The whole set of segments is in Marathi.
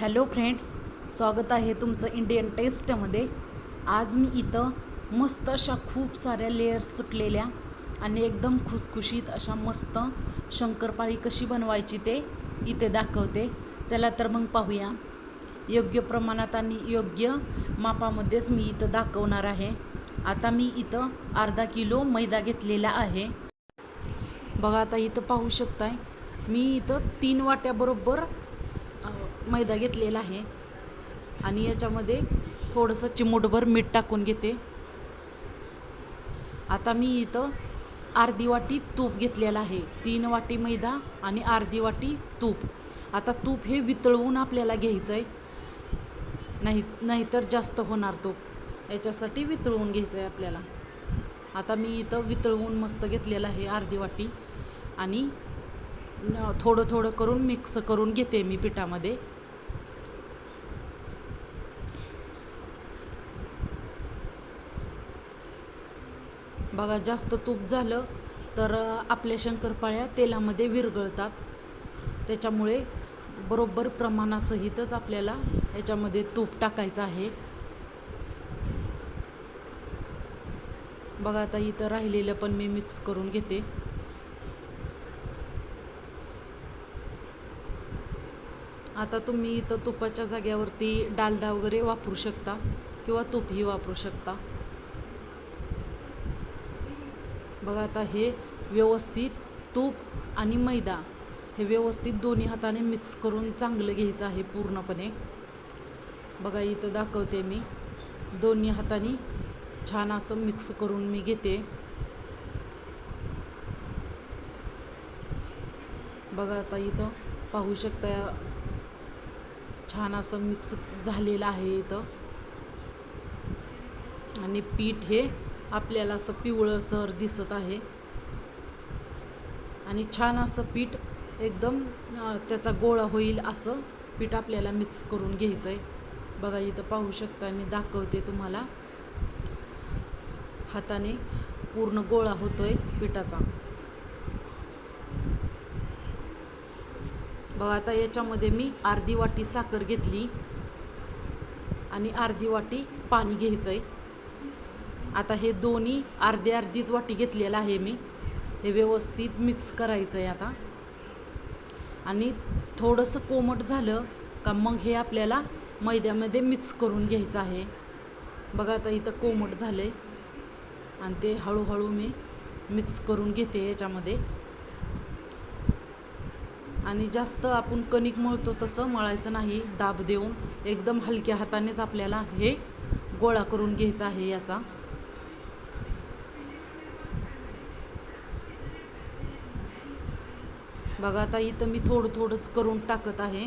हॅलो फ्रेंड्स स्वागत आहे तुमचं इंडियन टेस्टमध्ये आज मी इथं मस्त अशा खूप साऱ्या लेयर्स सुटलेल्या आणि एकदम खुसखुशीत अशा मस्त शंकरपाळी कशी बनवायची ते इथे दाखवते. चला तर मग पाहूया. योग्य प्रमाणात आणि योग्य मापामध्येच मी इथं दाखवणार आहे. आता मी इथं अर्धा किलो मैदा घेतलेला आहे. बघा आता इथं पाहू शकताय. मी इथं तीन वाट्याबरोबर मैदा घेतलेला आहे. आणि याच्यामध्ये थोडंसं चिमूटभर मीठ टाकून घेते. आता मी इथं अर्धी वाटी तूप घेतलेलं आहे. तीन वाटी मैदा आणि अर्धी वाटी तूप. आता तूप हे वितळवून आपल्याला घ्यायचं आहे नाही नाहीतर जास्त होणार तूप. याच्यासाठी वितळवून घ्यायचं आहे आपल्याला. आता मी इथं वितळवून मस्त घेतलेलं आहे अर्धी वाटी. आणि थोडं थोडं करून मिक्स करून घेते मी पिठामध्ये. बघा जास्त तूप झालं तर आपल्या शंकरपाळ्या तेलामध्ये विरघळतात. त्याच्यामुळे बरोबर प्रमाणासहितच आपल्याला याच्यामध्ये तूप टाकायचं आहे. बघा आता इथं राहिलेलं पण मी मिक्स करून घेते. आता तुम्ही इथं तुपाच्या जाग्यावरती डालडा वगैरे वापरू शकता किंवा तूपही वापरू शकता. बघा आता हे व्यवस्थित तूप आणि मैदा हे व्यवस्थित दोन्ही हाताने मिक्स करून चांगलं घ्यायचं आहे पूर्णपणे. बघा इथं दाखवते मी. दोन्ही हाताने छान असं मिक्स करून मी घेते. बघा आता इथं पाहू शकता छान असं मिक्स झालेलं आहे इथं. आणि पीठ हे आपल्याला असं पिवळसर दिसत आहे. आणि छान असं पीठ एकदम त्याचा गोळा होईल असं पीठ आपल्याला मिक्स करून घ्यायचं आहे बघा इथं पाहू शकता मी दाखवते तुम्हाला. हाताने पूर्ण गोळा होतोय पिठाचा. बघा आता याच्यामध्ये मी अर्धी वाटी साखर घेतली आणि अर्धी वाटी पाणी घ्यायचं आहे आता हे दोन्ही अर्धी अर्धीच वाटी घेतलेलं आहे मी. हे व्यवस्थित मिक्स करायचं आहे आता. आणि थोडंसं कोमट झालं का मग हे आपल्याला मैद्यामध्ये मिक्स करून घ्यायचं आहे. बघा आता इथं कोमट झालं आहे आणि ते हळूहळू मी मिक्स करून घेते याच्यामध्ये. आणि जास्त आपण कणिक मळतो तसं मळायचं नाही दाब देऊन एकदम हलक्या हातानेच आपल्याला हे गोळा करून घ्यायचा आहे याचा. बघा आता इथं मी थोडं थोडंच करून टाकत आहे.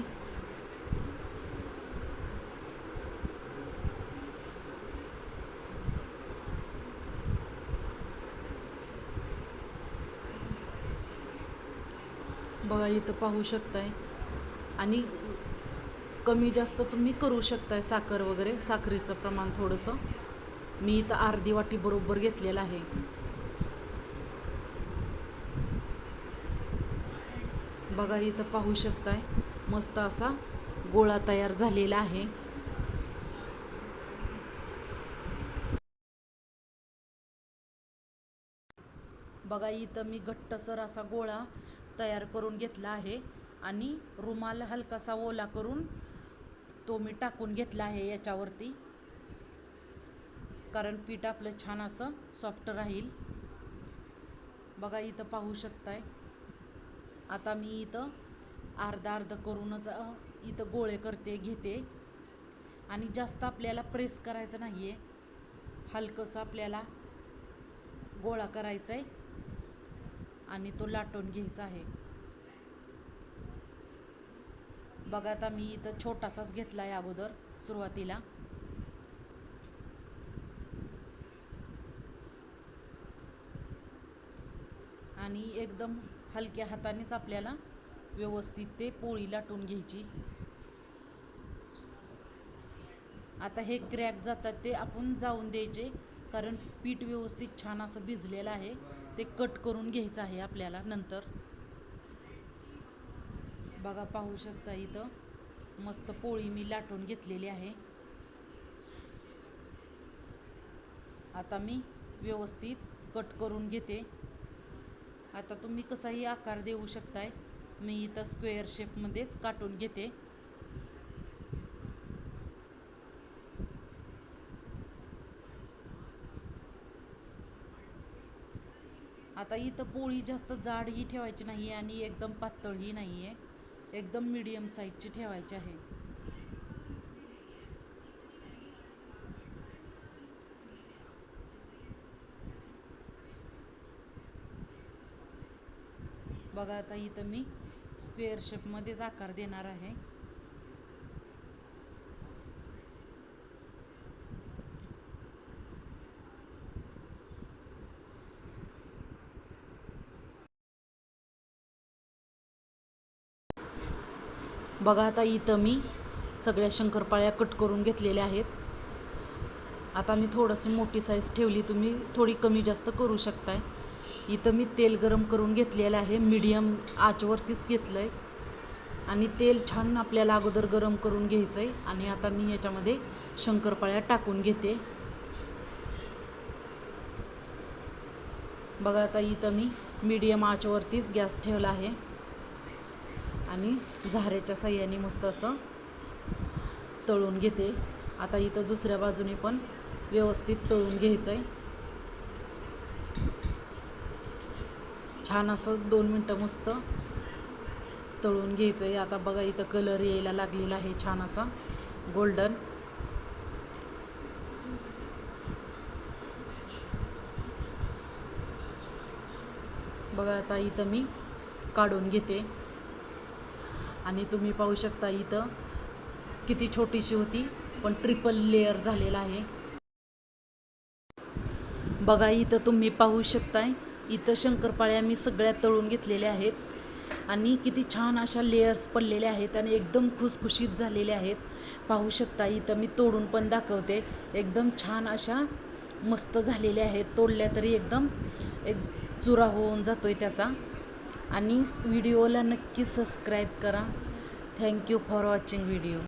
बघा इथं पाहू शकताय. आणि कमी जास्त तुम्ही करू शकताय साखर वगैरे साखरेचं प्रमाण थोडंसं. मी इथं अर्धी वाटी बरोबर घेतलेलं आहे. बघा इथं पाहू शकताय मस्त असा गोळा तयार झालेला आहे. बघा इथं मी घट्टसर असा गोळा तयार करून घेतला आहे. आणि रुमाल हलकासा ओला करून तो मी टाकून घेतला आहे याच्यावरती. कारण पीठ आपलं छान असं सॉफ्ट राहील. बघा इथं पाहू शकताय. आता मी इथं अर्धा अर्ध करूनच इथं गोळे करते घेते. आणि जास्त आपल्याला प्रेस करायचं नाही आहे हलकंसं आपल्याला गोळा करायचा आहे आणि तो लाटून घ्यायचा आहे. बघा आता मी इथं छोटासाच घेतला आहे अगोदर सुरुवातीला. आणि एकदम हलक्या हातानेच आपल्याला व्यवस्थित ते पोळी लाटून घ्यायची. आता हे क्रॅक जातात ते आपण जाऊन द्यायचे कारण पीठ व्यवस्थित छान असं भिजलेलं आहे. ते कट करून घ्यायचं आहे आपल्याला नंतर. बघा पाहू शकता इथं. मस्त पोळी मी लाटून घेतलेली आहे. आता मी व्यवस्थित कट करून घेते. आता तुम्ही कसाही आकार देऊ शकताय. मी इथं स्क्वेअर शेपमध्येच काटून घेते. आता इथं पोळी जास्त जाडही ठेवायची नाही आणि एकदम पातळही नाही आहे. एकदम मीडियम साईजची ठेवायची आहे. बघा आता इथं मी स्क्वेअर शेपमध्येच आकार देणार आहे. बघा आता इथं मी सगळ्या शंकरपाळ्या कट करून घेतलेल्या आहेत. आता मी थोडंसं मोठी साईज ठेवली तुम्ही थोडी कमी जास्त करू शकताय. इथं मी तेल गरम करून घेतलेलं आहे मीडियम आचवरतीच घेतलं आहे आणि तेल छान आपल्याला अगोदर गरम करून घ्यायचं आहे आणि आता मी ह्याच्यामध्ये शंकरपाळ्या टाकून घेते. बघा आता इथं मी मीडियम आचवरतीच गॅस ठेवला आहे. आणि झाऱ्याच्या साह्याने मस्त असं तळून घेते. आता इथं दुसऱ्या बाजूने पण व्यवस्थित तळून घ्यायचं आहे छान असं दोन मिनटं मस्त तळून घ्यायचं आहे आता बघा इथं कलर यायला लागलेला आहे छान असा गोल्डन बघा आता इथं मी काढून घेते. आणि तुम्ही पाहू शकता इथं किती छोटीशी होती पण ट्रिपल लेअर झालेला आहे. बघा इथं तुम्ही पाहू शकताय इथं शंकरपाळ्या मी सगळ्या तळून घेतलेल्या आहेत. आणि किती छान अशा लेयर्स पडलेल्या आहेत आणि एकदम खुसखुशीत झालेल्या आहेत. पाहू शकता इथं मी तोडून पण दाखवते. एकदम छान अशा मस्त झालेल्या आहेत. तोडल्या तरी एकदम एक चुरा होऊन जातोय त्याचा. आणि व्हिडिओला नक्की सबस्क्राईब करा. Thank you for watching video